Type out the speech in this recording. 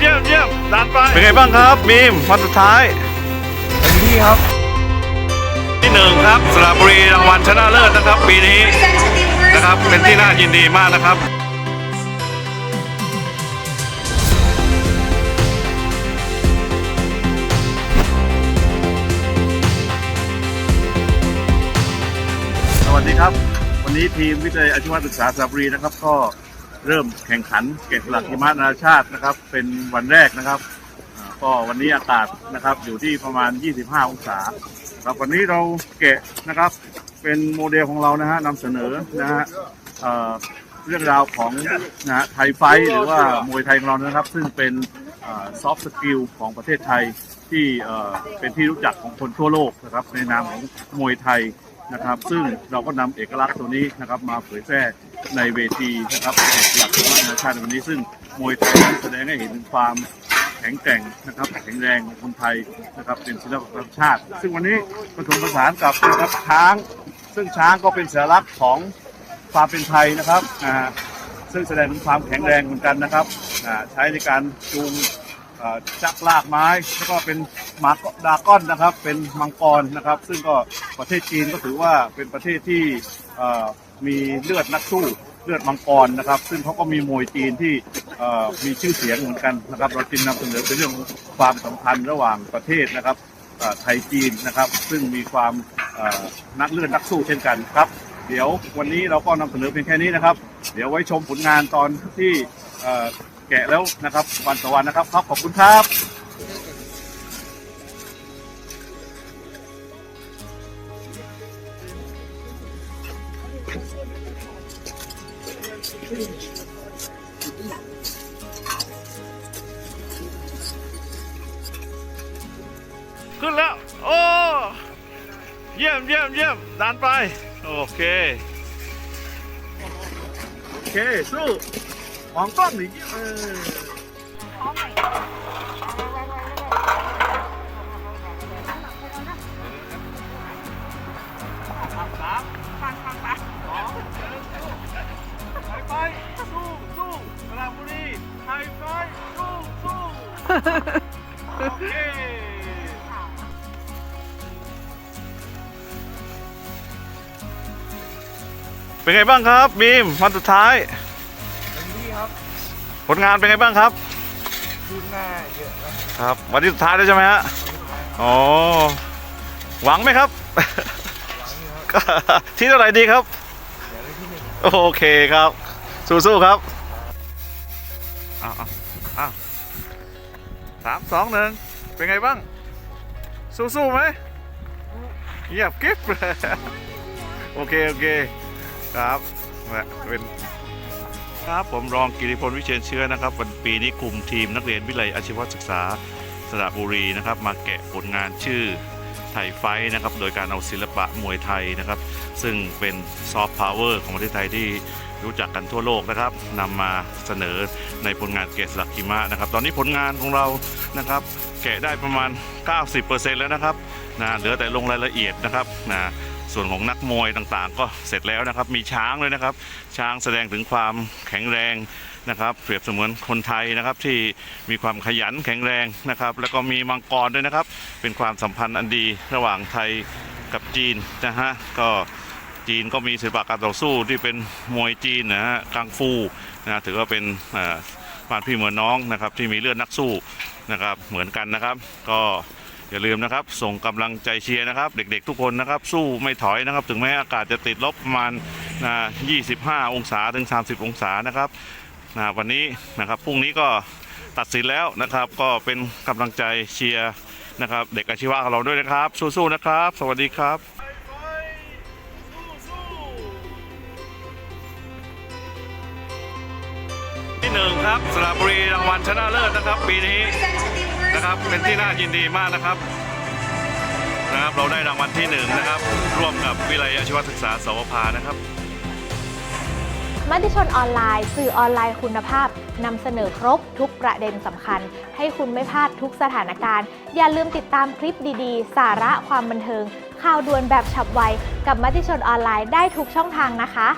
เยี่ยมเยี่ยมดันไปเป็นไงบ้างครับบีมวันสุดท้ายเต็มที่ครับ ที่หนึ่งครับสระบุรีรางวัลชนะเลิศนะครับ ปีนี้นะครับเป็นที่น่ายินดีมากนะครับสวัสดีครับ วันนี้ทีมวิจัยอาชีวศึกษาสระบุรีนะครับก็ เริ่มแข่งขันเก็บหลักหิมะนานาชาตินะครับ เป็นวันแรกนะครับอ่าก็วันนี้อากาศนะครับอยู่ที่ประมาณ 25 องศาครับวันนี้เราแกะนะครับเป็นโมเดลของเรานะฮะนำเสนอนะฮะเอ่อเรื่องราวของนะฮะไทยไฟท์หรือว่ามวยไทยของเรานะครับ ซึ่งเป็นซอฟต์สกิลของประเทศไทยที่เอ่อเป็นที่รู้จักของคนทั่วโลกนะครับในนามของมวยไทย นะครับ ซึ่งเราก็นำเอกลักษณ์ตัวนี้นะครับมาเผยแพร่ในเวทีนะครับหลักของนาชาติวันนี้ ซึ่งมวยไทยแสดงให้เห็นถึงความแข็งแกร่งนะครับแข็งแรงของคนไทยนะครับเป็นศิลปะประจำชาติ ซึ่งวันนี้ผสมผสานกับนะครับช้าง ซึ่งช้างก็เป็นสัญลักษณ์ของความเป็นไทยนะครับอ่าซึ่งแสดงถึงความแข็งแรงเหมือนกันนะครับอ่าใช้ในการจูง จักลากไม้แล้วก็เป็นหมาดราก้อนนะครับ เป็นมังกรนะครับ ซึ่งก็ประเทศจีนก็ถือว่าเป็นประเทศที่มีเลือดนักสู้เลือดมังกรนะครับ ซึ่งเขาก็มีมวยจีนที่มีชื่อเสียงเหมือนกันนะครับ เราจึงนำเสนอเป็นเรื่องความสัมพันธ์ระหว่างประเทศนะครับไทยจีนนะครับ ซึ่งมีความนักเลือดนักสู้เช่นกันครับเดี๋ยววันนี้เราก็นำเสนอเพียงแค่นี้นะครับ เดี๋ยวไว้ชมผลงานตอนที่ แกะแล้วนะครับ วันต่อวันนะครับครับขอบคุณครับขึ้นแล้ว โอ้ เยี่ยมเยี่ยมเยี่ยมดันไป โอเค โอเค สู้ มองกล้องหนิเออไปๆสู้สู้สระบุรีไทยไฟสู้สู้โอเคเป็นไงบ้างครับบีมวันสุดท้าย ครับผลงานเป็นไงบ้างครับคืบหน้าเยอะนะครับ วันที่สุดท้ายแล้วใช่ไหมฮะอ๋อหวังไหมครับ หลังนี้ครับที่เท่าไหร่ดีครับ เดี๋ยวได้ที่หนึ่งโอเคครับ สู้ๆครับอ้าวอ้าวอ้าวสามสองหนึ่งเป็นไงบ้าง สู้ๆไหมเยียบกิ๊บโอเค โอเค ครับนะเป็น ครับผมรองกิติพลวิเชียนเชื้อนะครับ วันปีนี้กลุ่มทีมนักเรียนวิทยาลัยอาชีวศึกษาสระบุรีนะครับ มาแกะผลงานชื่อไทยไฟนะครับ โดยการเอาศิลปะมวยไทยนะครับ ซึ่งเป็นซอฟต์พาวเวอร์ของประเทศไทยที่รู้จักกันทั่วโลกนะครับนำมาเสนอในผลงานแกะสลักหิมะนะครับ ตอนนี้ผลงานของเรานะครับ แกะได้ประมาณ 90%แล้วนะครับนะเหลือแต่ลงรายละเอียดนะครับนะ ส่วนของนักมวยต่างๆ ก็เสร็จแล้วนะครับ มีช้างเลยนะครับ ช้างแสดงถึงความแข็งแรงนะครับ เปรียบเสมือนคนไทยนะครับที่มีความขยันแข็งแรงนะครับ แล้วก็มีมังกรด้วยนะครับ เป็นความสัมพันธ์อันดีระหว่างไทยกับจีนนะฮะก็จีนก็มีศิลปะการต่อสู้ที่เป็นมวยจีนนะฮะกังฟูนะถือว่าเป็นบ้านพี่เหมือนน้องนะครับที่มีเลือดนักสู้นะครับเหมือนกันนะครับ ก็ อย่าลืมนะครับ ส่งกำลังใจเชียร์นะครับ เด็กๆทุกคนนะครับ สู้ไม่ถอยนะครับ ถึงแม้อากาศจะติดลบประมาณนะ25 องศาถึง 30 องศานะครับนะวันนี้นะครับพรุ่งนี้ก็ตัดสินแล้วนะครับ ก็เป็นกำลังใจเชียร์นะครับ เด็กอาชีวะของเราด้วยนะครับ สู้ๆนะครับ สวัสดีครับที่หนึ่งครับสระบุรีรางวัลชนะเลิศนะครับ ปีนี้ นะครับ เป็นที่น่ายินดีมากนะครับนะครับ เราได้รางวัลที่หนึ่งนะครับ ร่วมกับวิทยาลัยอาชีวศึกษาสวภานะครับมติชนออนไลน์ สื่อออนไลน์คุณภาพนำเสนอครบทุกประเด็นสำคัญ ให้คุณไม่พลาดทุกสถานการณ์ อย่าลืมติดตามคลิปดีๆ สาระความบันเทิง ข่าวด่วนแบบฉับไว กับมติชนออนไลน์ได้ทุกช่องทางนะคะ